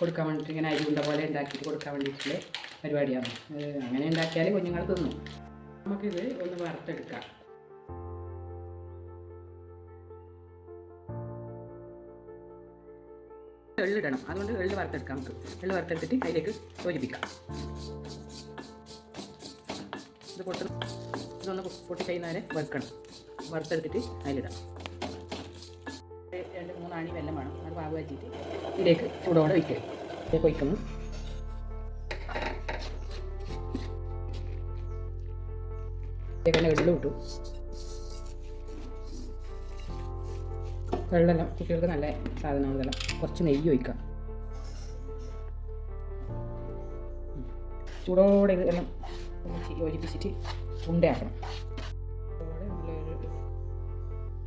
കൊടുക്കാൻ വേണ്ടിയിട്ട് ഇങ്ങനെ അരി ഉണ്ട പോലെ ഉണ്ടാക്കിയിട്ട് കൊടുക്കാൻ വേണ്ടിയിട്ടുള്ള പരിപാടിയാണ്. അങ്ങനെ ഉണ്ടാക്കിയാൽ കുഞ്ഞുങ്ങൾ തിന്നും. നമുക്കിത് ഒന്ന് വറുത്തെടുക്കാം. എള്ളിടണം അതുകൊണ്ട് എള്ള് വറുത്തെടുക്കാം നമുക്ക്. എള്ള് വറുത്തെടുത്തിട്ട് അതിലേക്ക് യോജിപ്പിക്കാം. ഇത് പൊട്ടണം. ഇതൊന്ന് പൊട്ടി കഴിയുന്നവരെ വറുക്കണം. വറുത്തെടുത്തിട്ട് അതിലിടാം. രണ്ട് വെല്ലം വേണം. അത് പാവ് വെച്ചിട്ട് ഇതിലേക്ക് ചൂടോടെ വയ്ക്കുക. ഇതിലേക്ക് ഒഴിക്കുന്നു ഇതിലേക്ക് ഇട്ടു. വെള്ളമെല്ലാം കുട്ടികൾക്ക് നല്ല സാധനമാണ് ഇതെല്ലാം. കുറച്ച് നെയ്യ് ഒഴിക്കാം. ചൂടോടെ ഇതെല്ലാം യോജിപ്പിച്ചിട്ട് ഉണ്ടയാക്കണം.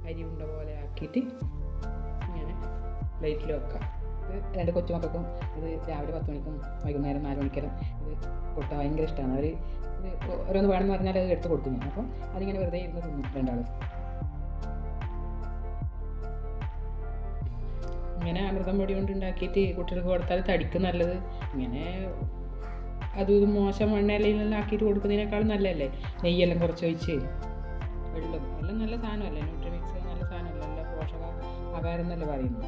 അരി ഉണ്ട പോലെ ആക്കിയിട്ട് പ്ലേറ്റിൽ വെക്കാം ഇത് രണ്ട് കൊച്ചുമക്കൾക്കും ഇത് രാവിലെ പത്ത് മണിക്കും വൈകുന്നേരം നാല് മണിക്കും ഇത് കൊടുത്താൽ ഭയങ്കര ഇഷ്ടമാണ് അവർ ഇത് ഓരോന്ന് വേണമെന്ന് പറഞ്ഞാൽ അത് എടുത്ത് കൊടുക്കും ഞാൻ അപ്പം അതിങ്ങനെ വെറുതെ ഇരുന്ന് തിന്നും രണ്ടാളും. ഇങ്ങനെ അമൃതം പൊടി കൊണ്ട് ഉണ്ടാക്കിയിട്ട് കുട്ടികൾക്ക് കൊടുത്താൽ തടിക്കും നല്ലത്. ഇങ്ങനെ അതും ഇതും മോശം മണ്ണെല്ലാം ആക്കിയിട്ട് കൊടുക്കുന്നതിനേക്കാളും നല്ലതല്ലേ? നെയ്യെല്ലാം കുറച്ച് ഒഴിച്ച് വെള്ളം. എല്ലാം നല്ല സാധനമല്ലേ? ന്യൂട്രിമിക്സ് നല്ല സാധനമല്ല നല്ല പോഷക ആഹാരം എന്നല്ലേ പറയുന്നത്.